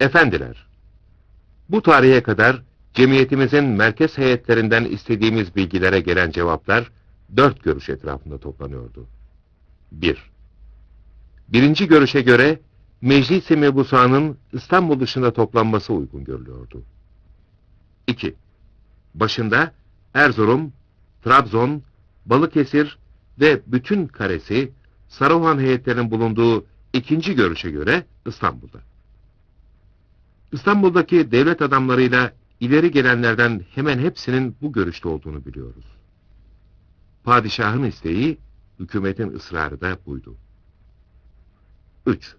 Efendiler, bu tarihe kadar cemiyetimizin merkez heyetlerinden istediğimiz bilgilere gelen cevaplar dört görüş etrafında toplanıyordu. 1. Birinci görüşe göre Meclis-i Mebusa'nın İstanbul dışında toplanması uygun görülüyordu. 2. Başında Erzurum, Trabzon, Balıkesir ve bütün karesi Saruhan heyetlerinin bulunduğu ikinci görüşe göre İstanbul'da. İstanbul'daki devlet adamlarıyla ileri gelenlerden hemen hepsinin bu görüşte olduğunu biliyoruz. Padişahın isteği, hükümetin ısrarı da buydu. 3.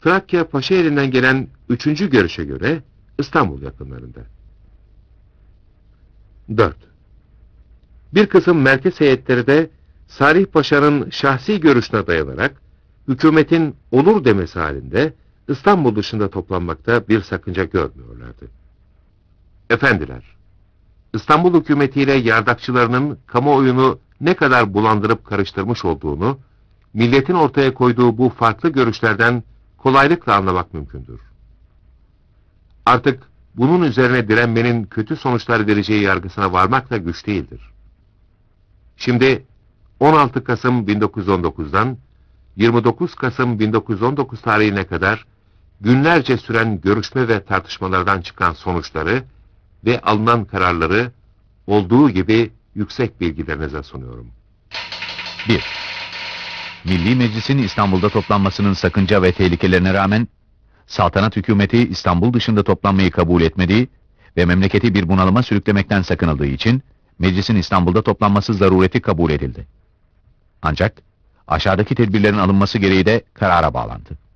Trakya Paşa elinden gelen üçüncü görüşe göre İstanbul yakınlarında. 4. Bir kısım merkez heyetleri de Salih Paşa'nın şahsi görüşüne dayanarak hükümetin olur demesi halinde İstanbul dışında toplanmakta bir sakınca görmüyorlardı. Efendiler, İstanbul hükümetiyle yardakçılarının kamuoyunu ne kadar bulandırıp karıştırmış olduğunu, milletin ortaya koyduğu bu farklı görüşlerden kolaylıkla anlamak mümkündür. Artık bunun üzerine direnmenin kötü sonuçlar vereceği yargısına varmak da güç değildir. Şimdi 16 Kasım 1919'dan 29 Kasım 1919 tarihine kadar günlerce süren görüşme ve tartışmalardan çıkan sonuçları ve alınan kararları olduğu gibi yüksek bilgilerinize sunuyorum. 1. Milli Meclis'in İstanbul'da toplanmasının sakınca ve tehlikelerine rağmen saltanat hükümeti İstanbul dışında toplanmayı kabul etmediği ve memleketi bir bunalıma sürüklemekten sakınıldığı için meclisin İstanbul'da toplanması zarureti kabul edildi. Ancak aşağıdaki tedbirlerin alınması gereği de karara bağlandı.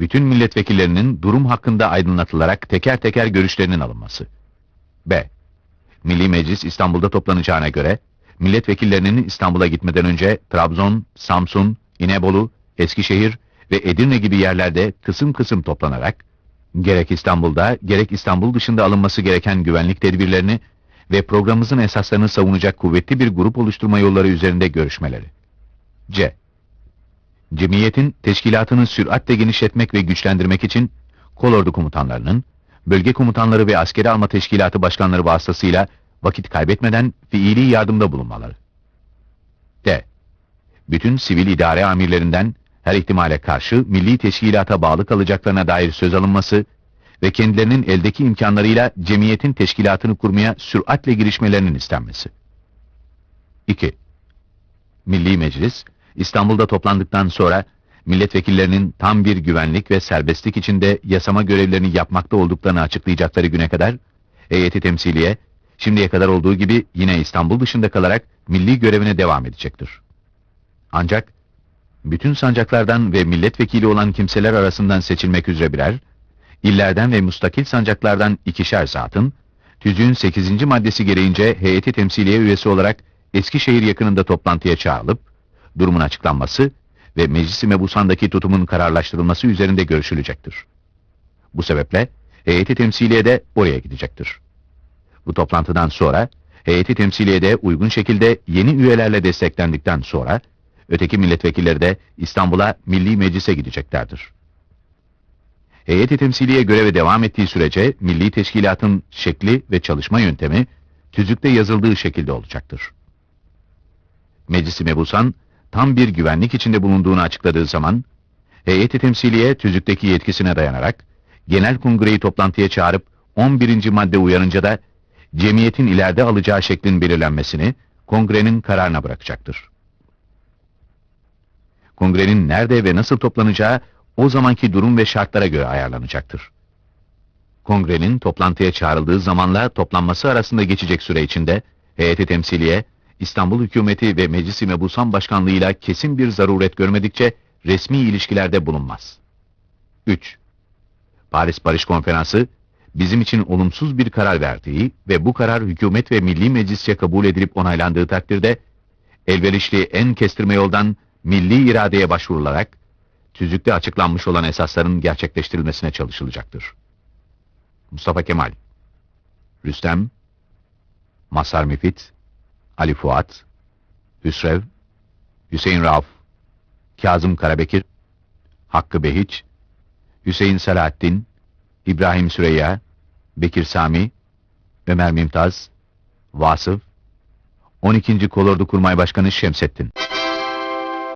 Bütün milletvekillerinin durum hakkında aydınlatılarak teker teker görüşlerinin alınması. B. Milli Meclis İstanbul'da toplanacağına göre milletvekillerinin İstanbul'a gitmeden önce Trabzon, Samsun, İnebolu, Eskişehir ve Edirne gibi yerlerde kısım kısım toplanarak gerek İstanbul'da gerek İstanbul dışında alınması gereken güvenlik tedbirlerini ve programımızın esaslarını savunacak kuvvetli bir grup oluşturma yolları üzerinde görüşmeleri. C. Cemiyetin teşkilatını süratle genişletmek ve güçlendirmek için kolordu komutanlarının, bölge komutanları ve askeri alma teşkilatı başkanları vasıtasıyla vakit kaybetmeden fiili yardımda bulunmaları. D. Bütün sivil idare amirlerinden her ihtimale karşı milli teşkilata bağlı kalacaklarına dair söz alınması ve kendilerinin eldeki imkanlarıyla cemiyetin teşkilatını kurmaya süratle girişmelerinin istenmesi. 2. Milli Meclis, İstanbul'da toplandıktan sonra milletvekillerinin tam bir güvenlik ve serbestlik içinde yasama görevlerini yapmakta olduklarını açıklayacakları güne kadar heyeti temsiliye şimdiye kadar olduğu gibi yine İstanbul dışında kalarak milli görevine devam edecektir. Ancak bütün sancaklardan ve milletvekili olan kimseler arasından seçilmek üzere birer, illerden ve mustakil sancaklardan ikişer zatın, tüzüğün 8. maddesi gereğince heyeti temsiliye üyesi olarak Eskişehir yakınında toplantıya çağrılıp, durumun açıklanması ve Meclis-i Mebusan'daki tutumun kararlaştırılması üzerinde görüşülecektir. Bu sebeple heyeti temsiliye de oraya gidecektir. Bu toplantıdan sonra heyeti temsiliye de uygun şekilde yeni üyelerle desteklendikten sonra öteki milletvekilleri de İstanbul'a Milli Meclis'e gideceklerdir. Heyeti temsiliye göreve devam ettiği sürece milli teşkilatın şekli ve çalışma yöntemi tüzükte yazıldığı şekilde olacaktır. Meclis-i Mebusan tam bir güvenlik içinde bulunduğunu açıkladığı zaman heyeti temsiliye tüzükteki yetkisine dayanarak genel kongreyi toplantıya çağırıp 11. madde uyarınca da cemiyetin ileride alacağı şeklin belirlenmesini kongrenin kararına bırakacaktır. Kongrenin nerede ve nasıl toplanacağı o zamanki durum ve şartlara göre ayarlanacaktır. Kongrenin toplantıya çağrıldığı zamanla toplanması arasında geçecek süre içinde heyeti temsiliye, İstanbul hükümeti ve Meclis-i Mebusan Başkanlığı'yla kesin bir zaruret görmedikçe resmi ilişkilerde bulunmaz. 3. Paris Barış Konferansı, bizim için olumsuz bir karar verdiği ve bu karar hükümet ve milli meclisçe kabul edilip onaylandığı takdirde, elverişli en kestirme yoldan milli iradeye başvurularak, tüzükte açıklanmış olan esasların gerçekleştirilmesine çalışılacaktır. Mustafa Kemal Rüstem Masar Müfit Ali Fuat Hüsrev Hüseyin Rauf Kazım Karabekir Hakkı Behiç, Hüseyin Salahattin, İbrahim Süreyya, Bekir Sami, Ömer Mümtaz, Vasıf, 12. Kolordu Kurmay Başkanı Şemsettin.